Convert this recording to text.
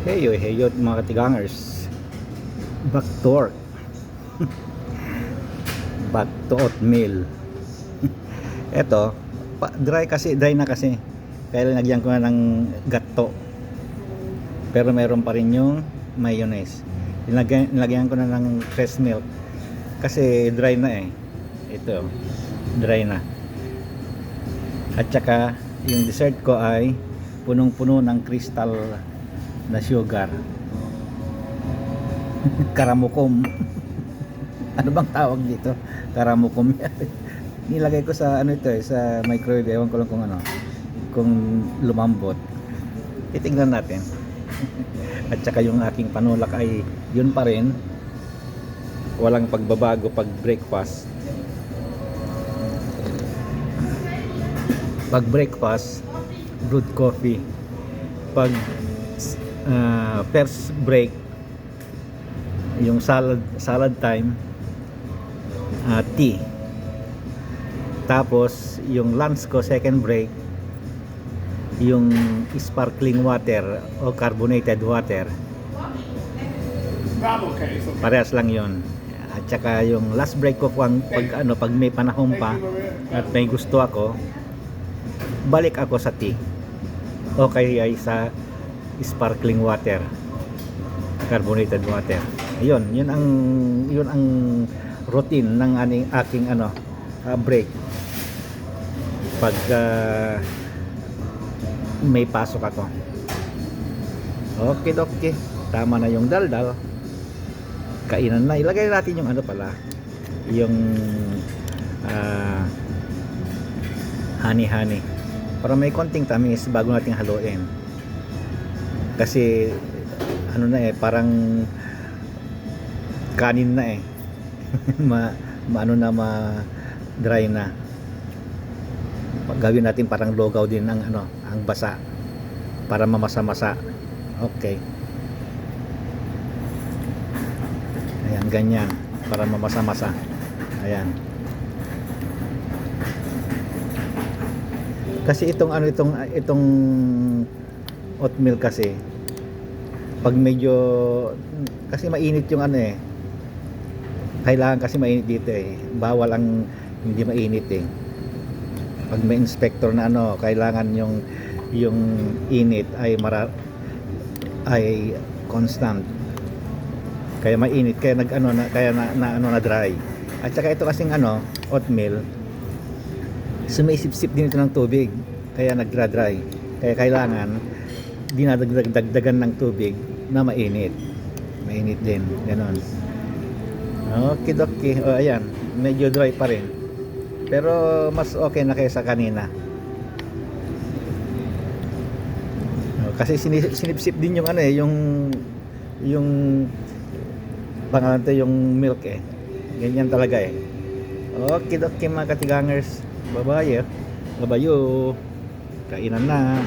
Heyo, heyo mga katigangers. Back to work. Back to oatmeal. Pa, dry kasi, dry na kasi. Kaya lagyan ko na ng gatto. Pero meron pa rin yung mayonnaise. Nilagyan, nilagyan ko na ng fresh milk. Kasi dry na eh. Ito, dry na. At saka, yung dessert ko ay punong-puno ng crystal na sugar. Karamukom. ano bang tawag dito? Karamukom. Nilagay ko sa ano ito eh, sa microwave. Ewan ko lang kung ano. Kung lumambot. Titignan natin. At saka yung aking panulak ay yun pa rin. Walang pagbabago pag breakfast. Pag breakfast, brewed coffee. Pag uh, first break, yung salad salad time, uh, tea. Tapos yung lunch ko second break, yung sparkling water o carbonated water. Parehas lang yon. At saka yung last break ko pag, pag ano pag may panahon pa at may gusto ako, balik ako sa tea. O kaya ay sa sparkling water. Carbonated water. Ayun, yun ang yun ang routine ng aning aking ano ah, break. Pag ah, may pasok ako. Okay, okay. Tama na yung daldal kainan na. Ilagay natin yung ano pala, yung ah, honey-honey. Para may konting tamis bago nating haluin. Kasi ano na eh, parang kanin na eh. ma, maano na ma dry na. Gawin natin parang logaw din ang ano, ang basa para mamasa-masa. Okay. Ayan, ganyan. Para mamasa-masa. Ayan. Kasi itong ano itong itong oatmeal kasi pag medyo kasi mainit yung ano eh. Kailangan kasi mainit dito eh. Bawal ang hindi mainit eh. Pag may inspector na ano, kailangan yung yung init ay mara ay constant kaya mainit kaya nag ano na kaya na, na ano na dry at saka ito kasing ano oatmeal sumisip-sip din ito ng tubig kaya nagdra dry kaya kailangan dinadagdagan ng tubig na mainit mainit din ganon okay okay o ayan medyo dry pa rin pero mas okay na kaysa kanina O, kasi sini- sinipsip din yung ano eh yung yung pangalan to yung milk eh. Ganyan talaga eh. Okay, okay mga katigangers. Bye-bye. eh. Bye-bye. Kainan na.